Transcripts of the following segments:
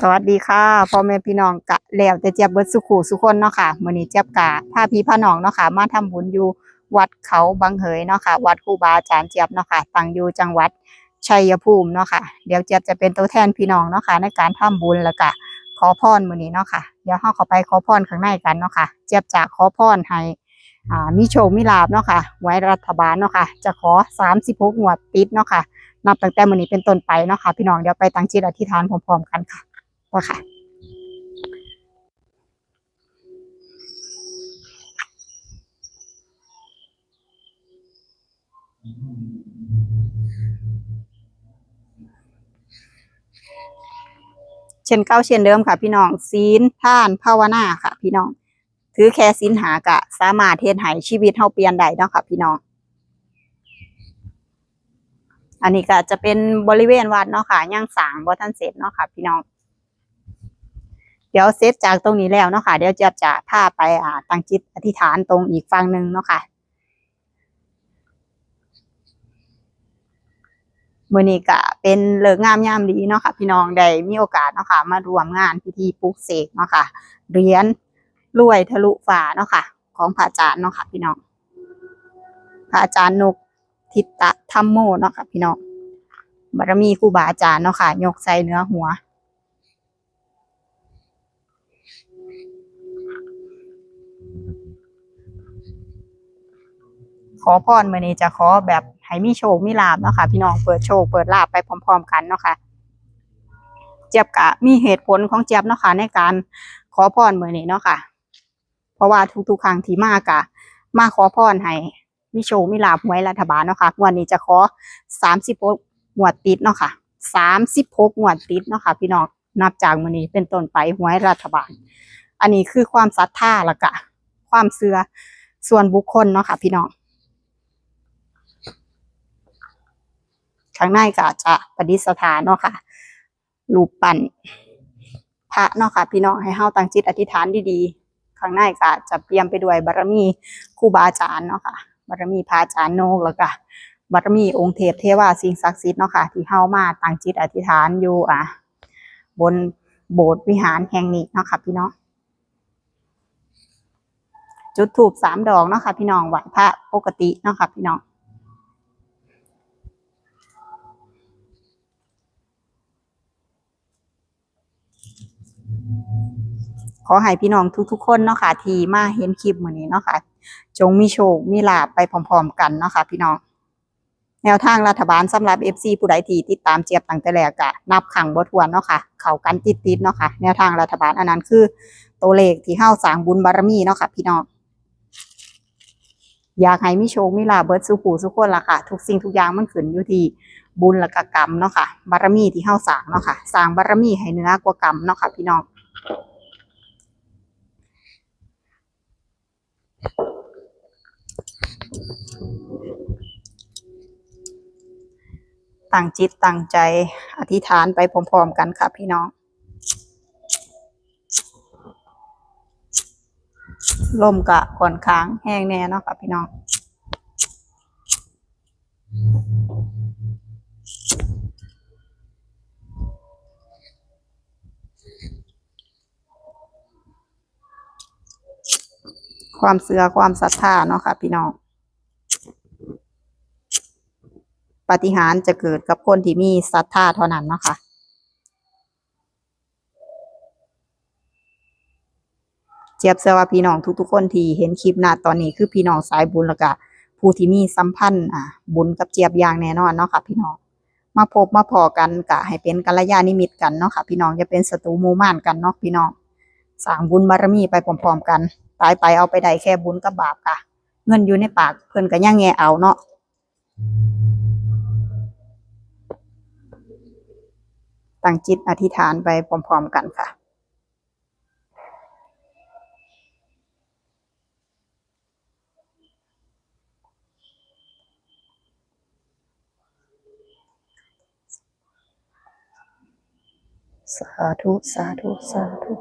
สวัสดีค่ะพ่อแม่พี่น้องกะแล้วแต่เจี๊ยบเบิดสุขุสุคนเนาะค่ะมื้อนี้เจี๊ยบกะพาพี่พาน้องเนาะค่ะมาทำบุญอยู่วัดเขาบางเหยเนาะค่ะ วัดครูบาอาจารย์เจี๊ยบเนาะค่ะตั้งอยู่จังหวัดชัยภูมิเนาะค่ะเดี๋ยวเจี๊ยบจะเป็นตัวแทนพี่น้องเนาะค่ะในการทำบุญแล้วก็ขอพรมื้อนี้เนาะค่ะเดี๋ยวเฮาเขาไปขอพรข้างในกันเนาะค่ะ เจี๊ยบจะขอพรให้อ่ามีโชคมีลาภเนาะค่ะ ไว้รัฐบาลเนาะค่ะ จะขอ36งวดติดเนาะค่ะนับตั้งแต่มื้อนี้เป็นต้นไปเนาะค่ะพี่น้องเดี๋ยวไปตั้งจิตอธิษฐานพร้อมๆกันค่ะ ว่าค่ะเช่นเก้าเช่นเดิมค่ะพี่น้องศีลท่านภาวนาค่ะ พี่น้อง ถือแค่ศีลหากะ สามารถเทศให้ชีวิตเฮาเปลี่ยนได้เนาะค่ะ พี่น้อง อันนี้ก็จะเป็นบริเวณวัดเนาะค่ะย่างสางบ่ทันเสร็จเนาะค่ะ พี่น้อง เดี๋ยวเสร็จจากตรงนี้แล้วเนาะค่ะ เดี๋ยวจะจะพาไปอ่าตั้งจิตอธิษฐานตรงอีกฝั่งหนึ่งเนาะค่ะมื้อนี้ก็เป็นเลิกงามยามดีเนาะค่ะ พี่น้องได้มีโอกาสเนาะค่ะ มารวมงานพิธีปลุกเสกเนาะค่ะเหรียญรวยทะลุฟ้าเนาะค่ะ ของพระอาจารย์เนาะค่ะ พี่น้องพระอาจารย์นกทิตะธรรมโมเนาะค่ะ พี่น้องบารมีครูบาอาจารย์เนาะค่ะ ยกใส่เนื้อหัว ขอพรมื้อนี้จะขอแบบให้มีโชคมีลาภเนาะค่ะพี่น้องเปิดโชคเปิดลาภไปพร้อม ๆ กันเนาะค่ะเจี๊ยบกะมีเหตุผลของเจี๊ยบเนาะค่ะในการขอพรมื้อนี้เนาะค่ะ เพราะว่าทุกๆครั้งที่มากะ มาขอพรให้มีโชคมีลาภหวยรัฐบาลเนาะค่ะวันนี้จะขอ36งวดติดเนาะค่ะ36งวดติดเนาะค่ะพี่น้อง นับจากมื้อนี้เป็นต้นไปหวยรัฐบาล อันนี้คือความศรัทธาละกะ ความเชื่อส่วนบุคคลเนาะค่ะ พี่น้องข้างในก็จะประดิษฐานเนาะค่ะรูปปั้นพระเนาะค่ะ พี่น้องให้เฮาตั้งจิตอธิษฐานดีๆ ข้างในก็จะเปี่ยมไปด้วยบารมีครูบาอาจารย์เนาะค่ะบารมีพระอาจารย์โนกแล้วก็บารมีองค์เทพเทวาสิ่งศักดิ์สิทธิ์เนาะค่ะที่เฮามาตั้งจิตอธิษฐานอยู่อะ บนโบสถ์วิหารแห่งนี้เนาะค่ะพี่น้องจุดถูกสามดอกเนาะค่ะพี่น้องไหว้พระปกติเนาะค่ะพี่น้องขอให้พี่น้องทุกๆคนเนาะค่ะ ที่มาเห็นคลิปมือนี้เนาะค่ะ จงมีโชค มีลาภไปพร้อมๆกันเนาะค่ะพี่น้อง แนวทางรัฐบาลสำหรับ FC ผู้ใดที่ติดตามเจี๊ยบตั้งแต่แรกก็นับขังบ่ถ้วนเนาะค่ะ เข้ากันติดๆเนาะค่ะ แนวทางรัฐบาลอันนั้นคือ ตัวเลขที่เฮาสร้างบุญบารมีเนาะค่ะ พี่น้องอยากให้มีโชคมีลาเบิดสู่ผู้สู่คนละค่ะ ทุกสิ่งทุกอย่างมันขึ้นอยู่ที่บุญและกกรรมเนาะค่ะ บารมีที่เฮาสร้างเนาะค่ะสร้างบารมีให้เนื้อกว่ากรรมเนาะค่ะ พี่น้อง ตั้งจิตตั้งใจอธิษฐานไปพร้อมๆกันค่ะพี่น้อง ลมกะค่อนข้างแห้งแน่เนาะค่ะพี่น้องความเสือความศรัทธาเนาะค่ะพี่น้อง ปฏิหารจะเกิดกับคนที่มีศรัทธาเท่านั้นเนาะค่ะเจี๊ยบเชื่อว่าพี่น้องทุกๆคนที่เห็นคลิปหน้าตอนนี้คือพี่น้องสายบุญแล้วก็ผู้ที่มีสัมพันธ์อ่าบุญกับเจี๊ยบอย่างแน่นอนเนาะค่ะพี่น้องมาพบมาพอกันกะให้เป็นกัลยาณมิตรกันเนาะค่ะพี่น้องจะเป็นศัตรูมูม่านกันเนาะพี่น้องสร้างบุญบารมีไปพร้อมๆกัน ตายไปเอาไปได้แค่บุญกับบาปค่ะ เงินอยู่ในปากเพิ่นก็ย่างแงเอาเนาะ ตั้งจิตอธิษฐานไปพร้อมๆกันค่ะสาธุ สาธุ สาธุ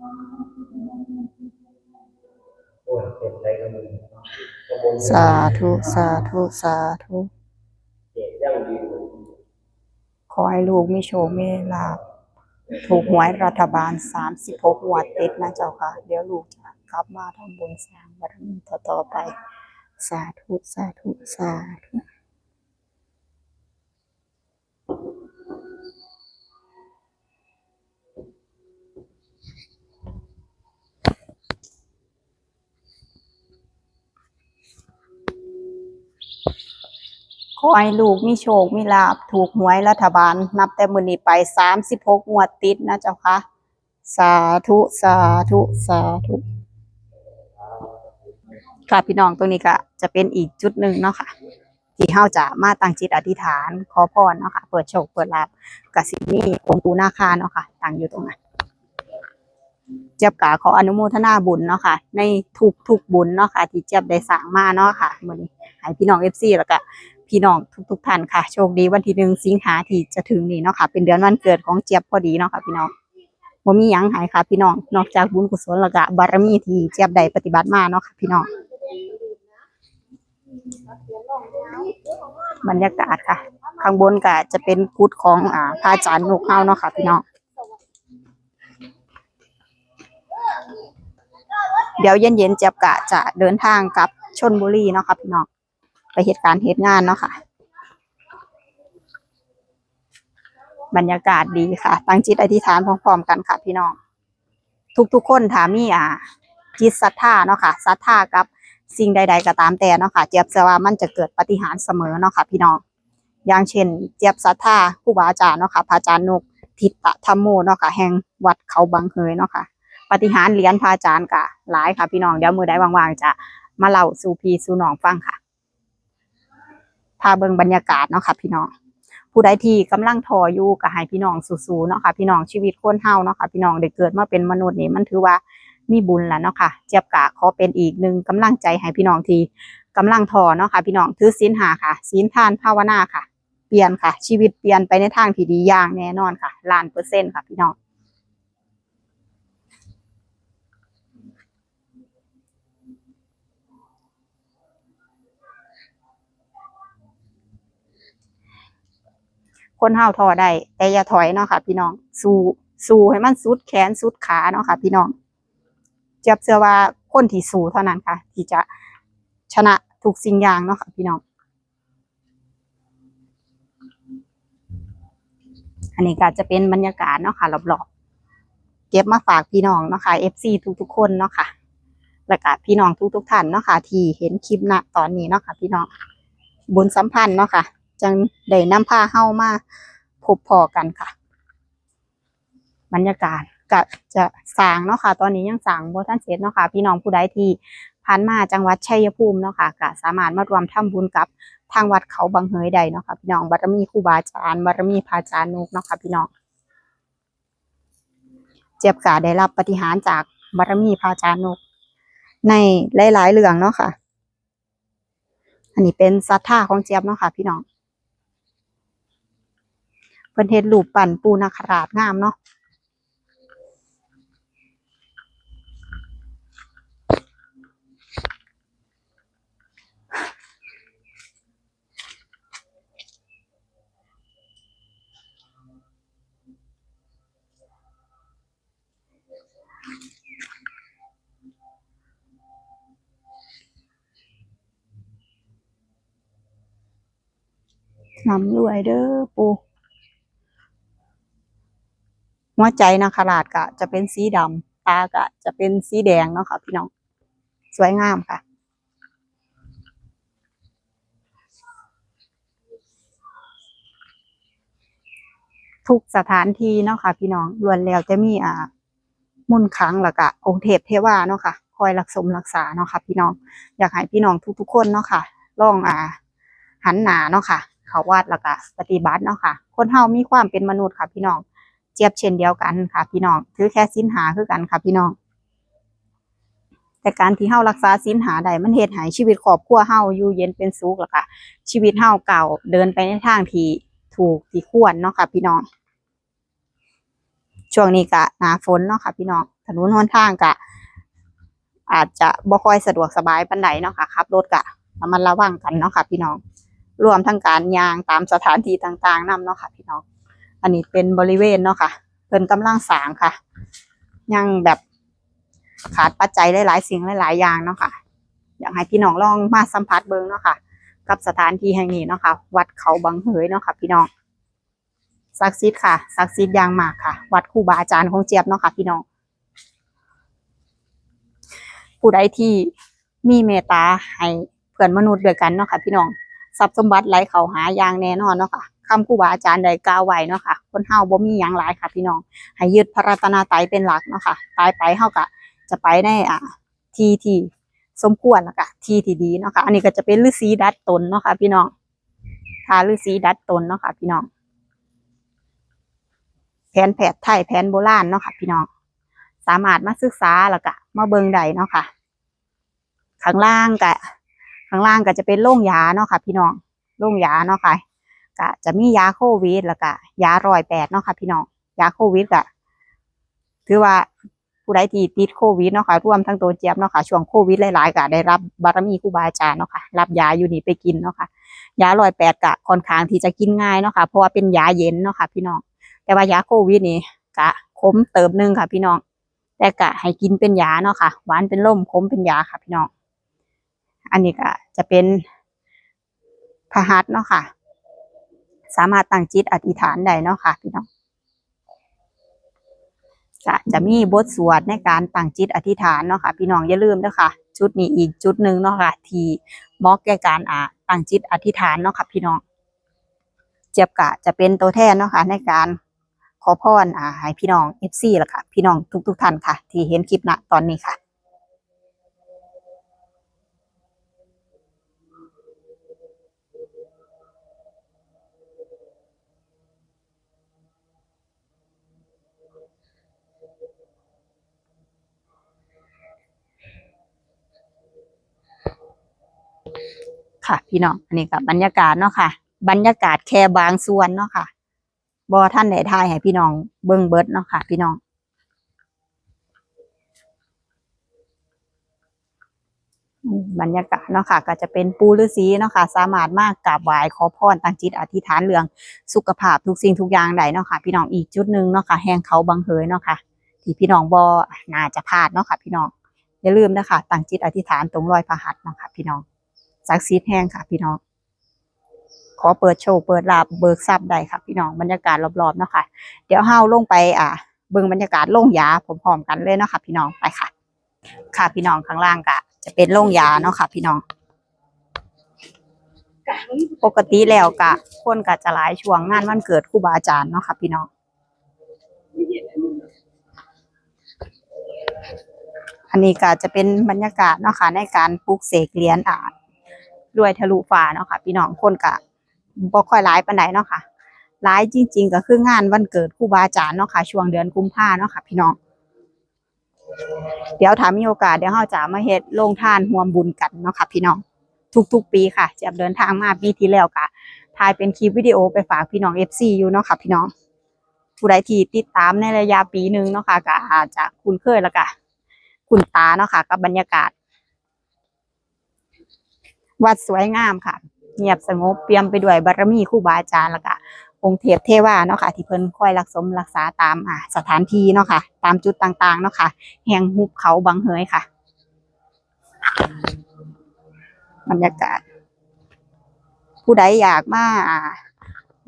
อ โอ้ยเจ็บใจกับมึงกระบวน สาธุ สาธุ สาธุ ขอให้ลูกมีโชคมีลาบ ถูกหวยรัฐบาลสามสิบหกงวดติดนะเจ้าค่ะ เดี๋ยวลูกจะกลับมาทำบุญสร้างบารมีต่อๆไป สาธุ สาธุ สาธุ ขอให้ลูกมีโชค มีลาภถูกหวยรัฐบาล นับแต่มือนี้ไปสามสิบหกงวดติดนะเจ้าค่ะ สาธุ สาธุ สาธุ ค่ะพี่น้องตรงนี้ก็จะเป็นอีกจุดหนึ่งเนาะค่ะ ที่เฮาจะมาตั้งจิตอธิษฐาน ขอพรเนาะค่ะ เปิดโชค เปิดลาภกับสิมีองค์ปู่นาคาเนาะค่ะ ตั้งอยู่ตรงนั้นเจี๊ยบกาขออนุโมทนาบุญเนาะค่ะ ในทุกทุกบุญเนาะค่ะ ที่เจี๊ยบได้สร้างมาเนาะค่ะมือนี้ให้พี่น้อง FC แล้วก็ พี่น้องทุกๆท่านค่ะ โชคดีวันที่หนึ่งสิงหาที่จะถึงนี้เนาะค่ะ เป็นเดือนวันเกิดของเจี๊ยบพอดีเนาะค่ะพี่น้องบ่มีหยังหายค่ะพี่น้อง นอกจากบุญกุศลแล้วก็บารมีที่เจี๊ยบได้ปฏิบัติมาเนาะค่ะพี่น้อง บรรยากาศค่ะ ข้างบนก็จะเป็นกุฏของอ่าพระอาจารย์นกเฮาเนาะค่ะ พี่น้อง เดี๋ยวเย็นๆเจี๊ยบกะจะเดินทางกลับชนบุรีเนาะค่ะพี่น้อง ไปเหตุการณ์เหตุงานเนาะค่ะ บรรยากาศดีค่ะ ตั้งจิตอธิษฐานพร้อมๆกันค่ะ พี่น้อง ทุกๆคนถามีอ่า จิตศรัทธาเนาะค่ะศรัทธากับสิ่งใด ๆ ก็ตามแต่เนาะค่ะ เจี๊ยบเชื่อว่ามันจะเกิดปฏิหารเสมอเนาะค่ะ พี่น้อง อย่างเช่น เจี๊ยบศรัทธาครูบาอาจารย์เนาะค่ะพระอาจารย์นกทิตธรรมโมเนาะค่ะแห่งวัดเขาบางเฮยเนาะค่ะปฏิหารเหรียญพระอาจารย์กะหลายค่ะพี่น้องเดี๋ยวมือใดว่างๆจะมาเล่าสู่พี่สู่น้องฟังค่ะ พาเบิ่งบรรยากาศเนาะค่ะ พี่น้อง ผู้ใดที่กำลังทออยู่ก็ให้พี่น้องสู้ๆเนาะค่ะพี่น้องชีวิตคนเฮาเนาะค่ะพี่น้องได้เกิดมาเป็นมนุษย์นี่มันถือว่ามีบุญแล้วเนาะค่ะเจียบกะขอเป็นอีกหนึ่งกำลังใจให้พี่น้องที่กำลังทอเนาะค่ะ พี่น้องถือศีลหาค่ะศีลทานภาวนาค่ะ เปลี่ยนค่ะ ชีวิตเปลี่ยนไปในทางที่ดีอย่างแน่นอนค่ะล้านเปอร์เซ็นต์ค่ะพี่น้อง คนเฮาวทอได้ แต่อย่าถอยเนาะค่ะ พี่น้องสู้สู้ให้มันสุดแขนสุดขาเนาะค่ะ พี่น้องเจ็บเชื่อว่าคนที่สู้เท่านั้นค่ะ ที่จะชนะทุกสิ่งอย่างเนาะค่ะพี่น้อง อันนี้ก็จะเป็นบรรยากาศเนาะค่ะรอบๆเก็บมาฝากพี่น้องเนาะค่ะ FC ทุกๆ คนเนาะค่ะแล้วก็พี่น้องทุกๆท่านเนาะค่ะ ที่เห็นคลิปณตอนนี้เนาะค่ะ พี่น้องบุญสัมพันธ์เนาะค่ะ จังได้น้ำพาเฮามาพบพอกันค่ะ บรรยากาศก็จะสางเนาะค่ะ ตอนนี้ยังสางบ่ทันเสร็จเนาะค่ะ พี่น้องผู้ใดที่ผ่านมาจังหวัดชัยภูมิเนาะค่ะก็สามารถมารวมทำบุญกับทางวัดเขาบางเฮยได้เนาะค่ะพี่น้องบารมีครูบาอาจารย์บารมีพระอาจารย์นุกเนาะค่ะพี่น้อง เจ็บกาได้รับปฏิหารจากบารมีพระอาจารย์นุกในหลายๆเรื่องเนาะค่ะ อันนี้เป็นศรัทธาของเจี๊ยบเนาะค่ะพี่น้อง เพิ่นเฮ็ดรูปปั้นปูนาคราชงามเนาะนำรวยเด้อปู หัวใจนาคราชก็จะเป็นสีดำตาก็จะเป็นสีแดงเนาะค่ะพี่น้อง สวยงามค่ะทุกสถานที่เนาะค่ะพี่น้องล้วนแล้วจะมีอ่ามุนต์ขลังแล้วก็องค์เทพเทวาเนาะค่ะ คอยรักสมรักษาเนาะค่ะ พี่น้องอยากให้พี่น้องทุกๆคนเนาะค่ะลองอ่า หันหนาเนาะค่ะ เขาวัดแล้วก็ปฏิบัติเนาะค่ะ คนเฮามีความเป็นมนุษย์ค่ะ พี่น้อง จียบเช่นเดียวกันค่ะพี่น้องถือแค่สินหาคือกันค่ะพี่น้อง แต่การที่เฮารักษาสินหาได้มันเฮ็ดให้ชีวิตครอบครัวเฮาอยู่เย็นเป็นสุขล้วค่ะ ชีวิตเฮาเก่าเดินไปในทางที่ถูกที่ควรเนาะค่ะพี่น้อง ช่วงนี้ก็หนาฝนเนาะค่ะพี่น้องถนนหนทางก็อาจจะบ่ค่อยสะดวกสบายปานใดเนาะค่ะขับรถก็ระมัดระวังกันเนาะค่ะพี่น้องรวมทั้งการยางตามสถานที่ต่างๆนํเนาะค่ะพี่น้อง อันนี้เป็นบริเวณเนาะค่ะเพิ่นกำลังสางค่ะ ยังแบบขาดปัจจัยหลายๆสิ่งหลายๆอย่างเนาะค่ะ อยากให้พี่น้องลองมาสัมผัสเบิ่งเนาะค่ะ กับสถานที่แห่งนี้เนาะค่ะ วัดเขาบางเหยเนาะค่ะ พี่น้องศักดิ์สิทธิ์ค่ะศักดิ์สิทธิ์อย่างมากค่ะ วัดครูบาอาจารย์ของเจี๊ยบเนาะค่ะพี่น้องผู้ใดที่มีเมตตาให้เพื่อนมนุษย์ด้วยกันเนาะค่ะพี่น้อง ทรัพย์สมบัติไหลเข้าหาอย่างแน่นอนเนาะค่ะคำครูบาอาจารย์ใดกล่าวไว้เนาะค่ะ คนเฮาบ่มีหยังหลายค่ะ พี่น้อง ให้ยึดพระรัตนตรัยเป็นหลักเนาะค่ะ ตายไปเฮาก็จะไปในอ่าทีที่สมควรแล้วก็ที่ที่ดีเนาะค่ะ อันนี้ก็จะเป็นฤาษีดัดตนเนาะค่ะ พี่น้องทาฤาษีดัดตนเนาะค่ะ พี่น้อง แผนแผดไทยแผนโบราณเนาะค่ะ พี่น้อง สามารถมาศึกษาแล้วก็มาเบิ่งได้เนาะค่ะ ข้างล่างก็ ข้างล่างก็จะเป็นโรงยาเนาะค่ะ พี่น้องโรงยาเนาะค่ะก็จะมียาโควิดแล้วก็ยารอยแปดเนาะค่ะ พี่น้องยาโควิดก็ถือว่าผู้ใดที่ติดโควิดเนาะค่ะร่วมทั้งตัวเจี๊ยบเนาะค่ะช่วงโควิดหลายๆก็ได้รับบารมีครูบาอาจารย์เนาะค่ะรับยาอยู่นี่ไปกินเนาะค่ะยารอยแปดก็ค่อนข้างที่จะกินง่ายเนาะค่ะเพราะว่าเป็นยาเย็นเนาะค่ะพี่น้องแต่ว่ายาโควิดนี่กะขมเติมหนึงค่ะ พี่น้องแต่กะให้กินเป็นยาเนาะค่ะหวานเป็นล่มขมเป็นยาค่ะพี่น้อง อันนี้ก็จะเป็นพระหัสเนาะค่ะ สามารถตั้งจิตอธิษฐานได้เนาะค่ะพี่น้องก็จะมีบทสวดในการตั้งจิตอธิษฐานเนาะค่ะพี่น้องอย่าลืมนะคะจุดนี้อีกจุดหนึ่งเนาะค่ะที่มาะแก่การอ่าตั้งจิตอธิษฐานเนาะค่ะพี่น้อง เจี๊ยบกะจะเป็นตัวแทนเนาะค่ะในการขอพรอ่าให้พี่น้องเอฟซีละค่ะ พี่น้องทุกๆท่านค่ะ ที่เห็นคลิปณตอนนี้ค่ะ ค่ะ พี่น้องอันนี้กับบรรยากาศเนาะค่ะ บรรยากาศแค่บางส่วนเนาะค่ะบอท่านไหนทายให้พี่น้องเบิ่งเบิดเนาะค่ะ พี่น้องบรรยากาศเนาะค่ะ ก็จะเป็นปูฤาษีเนาะค่ะ สามารถมากกราบไหว้ขอพรตั้งจิตอธิษฐานเรื่องสุขภาพทุกสิ่งทุกอย่างได้เนาะค่ะ พี่น้องอีกจุดหนึ่งเนาะค่ะ แห่งเขาบางเหยเนาะค่ะ ที่พี่น้องบ่น่าจะพลาดเนาะค่ะ พี่น้องอย่าลืมนะคะตั้งจิตอธิษฐานตรงรอยพระหัตถ์เนาะค่ะ พี่น้อง ศักดิ์สิทธิ์แห้งค่ะ พี่น้อง ขอเปิดโชว์เปิดลาบเบิกทรัพย์ได้ค่ะ พี่น้องบรรยากาศรอบๆเนาะค่ะ เดี๋ยวเฮาลงไปอ่าเบิ่งบรรยากาศโรงยาพร้อมกันเลยเนาะค่ะ พี่น้องไปค่ะ ค่ะพี่น้องข้างล่างก็จะเป็นโรงยาเนาะค่ะ พี่น้อง ปกติแล้วกะ คนก็จะหลายช่วงงานวันเกิดครูบาอาจารย์เนาะค่ะ พี่น้องอันนี้ก็จะเป็นบรรยากาศเนาะค่ะในการปลูกเสกเหรียญอ่า ด้วยทะลุฟ้าเนาะค่ะ พี่น้องคนก็บ่ค่อยหลายปานใดเนาะค่ะหลายจริง ๆ ก็คืองานวันเกิดครูบาอาจารย์เนาะค่ะ ช่วงเดือนกุมภาเนาะค่ะ พี่น้อง เดี๋ยวถ้ามีโอกาสเดี๋ยวเราจะมาเฮ็ดโรงทานร่วมบุญกันเนาะค่ะ พี่น้องทุกๆ ปีค่ะจะเดินทางมาปีที่แล้วก็ถ่ายเป็นคลิปวิดีโอไปฝากพี่น้อง FC อยู่เนาะค่ะ พี่น้องผู้ใดที่ติดตามในระยะปีหนึ่งเนาะค่ะก็อาจจะคุ้นเคยแล้วก็คุ้นตาเนาะค่ะกับบรรยากาศ วัดสวยงามค่ะ เงียบสงบเปี่ยมไปด้วยบารมีครูบาอาจารย์แล้วก็องค์เทพเทวาเนาะค่ะ ที่เพิ่นคอยรักสมรักษาตามอ่าสถานที่เนาะค่ะ ตามจุดต่างๆเนาะค่ะ แห่งหุบเขาบางเหยค่ะ บรรยากาศ ผู้ใดอยากมาอ่า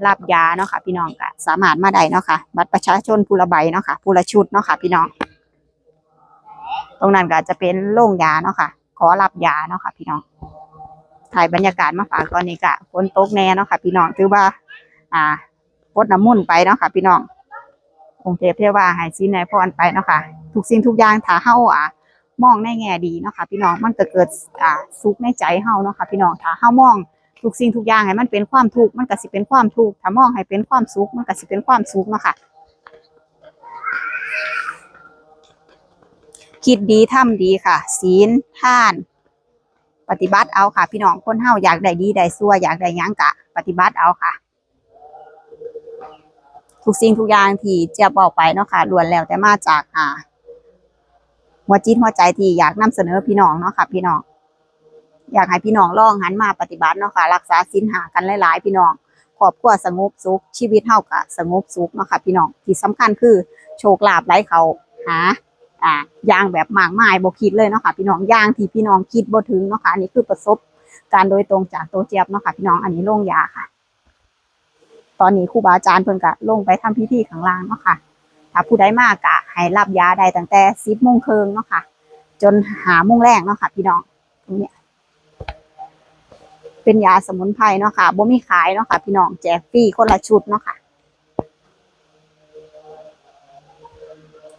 รับยาเนาะค่ะ พี่น้องก็สามารถมาได้เนาะค่ะบัตรประชาชนผู้ละใบเนาะค่ะผู้ละชุดเนาะค่ะ พี่น้อง ตรงนั้นก็จะเป็นโรงยาเนาะค่ะ ขอรับยาเนาะค่ะ พี่น้อง ถ่ายบรรยากาศมาฝากตอนนี้กะฝนตกแน่เนาะค่ะ พี่น้องถือว่า อ่าพดน้ำมุ่นไปเนาะค่ะ พี่น้ององค์เทพเทวาให้สินให้พรไปเนาะค่ะทุกสิ่งทุกอย่างถ้าเฮาอ่ามองในแง่ดีเนาะค่ะ พี่น้องมันก็เกิดอ่าสุขในใจเฮาเนาะค่ะ พี่น้องถ้าเฮามองทุกสิ่งทุกอย่างให้มันเป็นความทุกข์มันก็สิเป็นความทุกข์ถ้ามองให้เป็นความสุขมันก็สิเป็นความสุขเนาะค่ะคิดดีทำดีค่ะ ศีลท่าน ปฏิบัติเอาค่ะ พี่น้องคนเฮาอยากได้ดีได้ซัวอยากได้ยังกะ ปฏิบัติเอาค่ะ ทุกสิ่งทุกอย่างที่เจียบบอกไปเนาะค่ะล้วนแล้วแต่มาจากอ่าหัวจิตหัวใจที่อยากนำเสนอพี่น้องเนาะค่ะ พี่น้องอยากให้พี่น้องลองหันมาปฏิบัติเนาะค่ะ รักษาศีลหากันหลาย ๆ พี่น้องครอบครัวสงบสุขชีวิตเฮาก็สงบสุขเนาะค่ะ พี่น้องที่สำคัญคือโชคลาภไหลเขาหา อ่าอย่างแบบมากมายบ่คิดเลยเนาะค่ะพี่น้องย่างที่พี่น้องคิดบ่ถึงเนาะค่ะอันนี้คือประสบการณ์โดยตรงจากโตเจี๊ยบเนาะค่ะพี่น้องอันนี้ลงยาค่ะ ตอนนี้ครูบาอาจารย์เพิ่นก็ลงไปทำพิธีข้างล่างเนาะค่ะถ้าผู้ใดมากกะให้รับยาได้ตั้งแต่สิบโมงครึ่งเนาะค่ะ จนหาโมงแรกเนาะค่ะ พี่น้องตรงเนี้ยเป็นยาสมุนไพรเนาะค่ะบ่มีขายเนาะค่ะ พี่น้องแจกฟรีคนละชุดเนาะค่ะ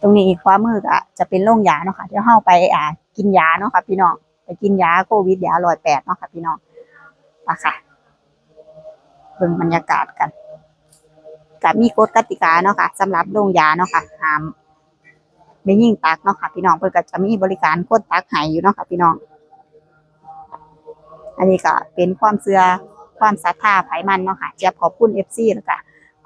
ตรงนี้ขวามมือก็จะเป็นโรงยาเนาะค่ะเดี๋ยวเฮาไปอ่ากินยาเนาะค่ะพี่น้องไปกินยาโควิดยาร้อยแปดเนาะค่ะพี่น้องไปค่ะเบิ่งบรรยากาศกันก็มีกฎกติกาเนาะค่ะสำหรับโรงยาเนาะค่ะห้ามไม่ยิ่งตักเนาะค่ะพี่น้องเพิ่นก็จะมีบริการคนตักให้อยู่เนาะค่ะพี่น้อง อันนี้ก็เป็นความเชื่อความศรัทธาไผมันเนาะค่ะเจี๊ยบขอบคุณ FC แล้วก็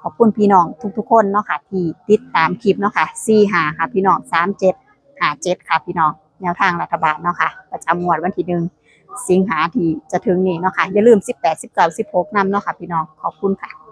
ขอบคุณพี่น้องทุกๆคนเนาะค่ะที่ติดตามคลิปเนาะค่ะซีหาค่ะพี่น้องสามเจ็ดหาเจ็ดค่ะพี่น้องแนวทางรัฐบาลเนาะค่ะประจำงวดวันที่หนึ่งสิงหาที่จะถึงนี้เนาะค่ะอย่าลืม 18 19 16นำเนาะค่ะพี่น้องขอบคุณค่ะ